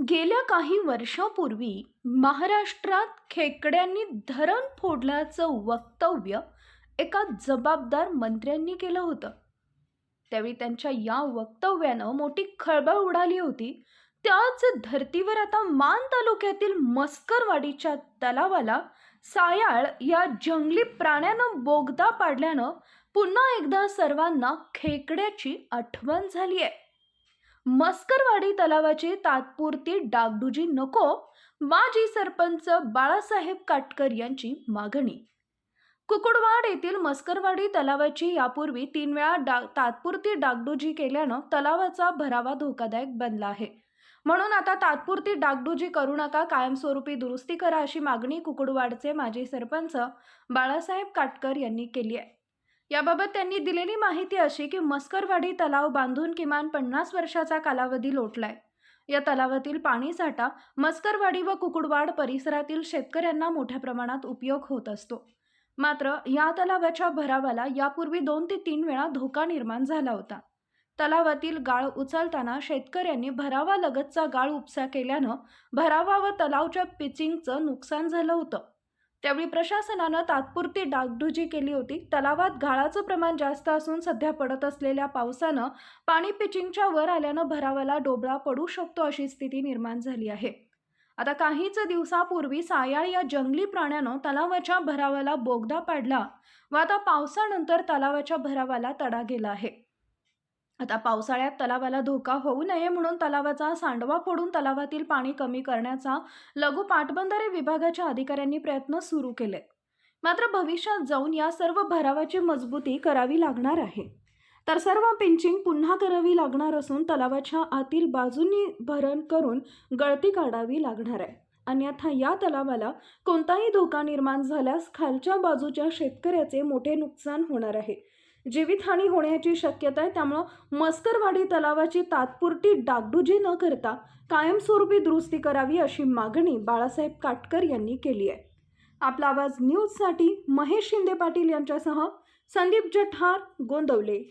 गेल्या काही वर्षापूर्वी महाराष्ट्रात खेकड्यांनी धरण फोडल्याचं वक्तव्य एका जबाबदार मंत्र्यांनी केलं होतं. त्यावेळी त्यांच्या या वक्तव्यानं मोठी खळबळ उडाली होती. त्याच धर्तीवर आता मान तालुक्यातील मस्करवाडीच्या तलावाला सायाळ या जंगली प्राण्यानं बोगदा पाडल्यानं पुन्हा एकदा सर्वांना खेकड्याची आठवण झाली आहे. मस्करवाडी तलावाची तात्पुरती डागडुजी नको माजी सरपंच बाळासाहेब काटकर यांची मागणी. कुकुडवाड येथील मस्करवाडी तलावाची यापूर्वी तीन वेळा डा तात्पुरती डागडुजी केल्यानं तलावाचा भरावा धोकादायक बनला आहे. म्हणून आता तात्पुरती डागडुजी करू नका कायमस्वरूपी दुरुस्ती करा अशी मागणी कुकुडवाडचे माजी सरपंच बाळासाहेब काटकर यांनी केली आहे. याबाबत त्यांनी दिलेली माहिती अशी की मस्करवाडी तलाव बांधून किमान पन्नास वर्षाचा कालावधी लोटलाय. या तलावातील पाणीसाठा मस्करवाडी व कुकुडवाड परिसरातील शेतकऱ्यांना मोठ्या प्रमाणात उपयोग होत असतो. मात्र या तलावाच्या भरावाला यापूर्वी दोन ते तीन वेळा धोका निर्माण झाला होता. तलावातील गाळ उचलताना शेतकऱ्यांनी भरावालगतचा गाळ उपसा केल्यानं भरावा व तलावच्या पिचिंगचं नुकसान झालं होतं. त्यावेळी प्रशासनानं तात्पुरती डागडुजी केली होती. तलावात गाळाचं प्रमाण जास्त असून सध्या पडत असलेल्या पावसानं पाणी पिचिंगच्या वर आल्यानं भरावाला डोबळा पडू शकतो अशी स्थिती निर्माण झाली आहे. आता काहीच दिवसापूर्वी सायाळ या जंगली प्राण्यानं तलावाच्या भरावाला बोगदा पाडला व आता पावसानंतर तलावाच्या भरावाला तडा गेला आहे. आता पावसाळ्यात तलावाला धोका होऊ नये म्हणून तलावाचा सांडवा फोडून तलावातील पाणी कमी करण्याचा लघु पाटबंधारे विभागाच्या अधिकाऱ्यांनी प्रयत्न सुरू केले. मात्र भविष्यात जाऊन या सर्व भरावाची मजबूती करावी लागणार आहे. तर सर्व पिंचिंग पुन्हा करावी लागणार असून तलावाच्या आतील बाजूंनी भरण करून गळती काढावी लागणार आहे. अन्यथा या तलावाला कोणताही धोका निर्माण झाल्यास खालच्या बाजूच्या शेतकऱ्याचे मोठे नुकसान होणार आहे. जीवितहानी होण्याची शक्यता आहे. त्यामुळं मस्करवाडी तलावाची तात्पुरती डागडुजी न करता कायमस्वरूपी दुरुस्ती करावी अशी मागणी बाळासाहेब काटकर यांनी केली आहे. आपला आवाज न्यूजसाठी महेश शिंदे पाटील यांच्यासह संदीप जठार गोंदवले.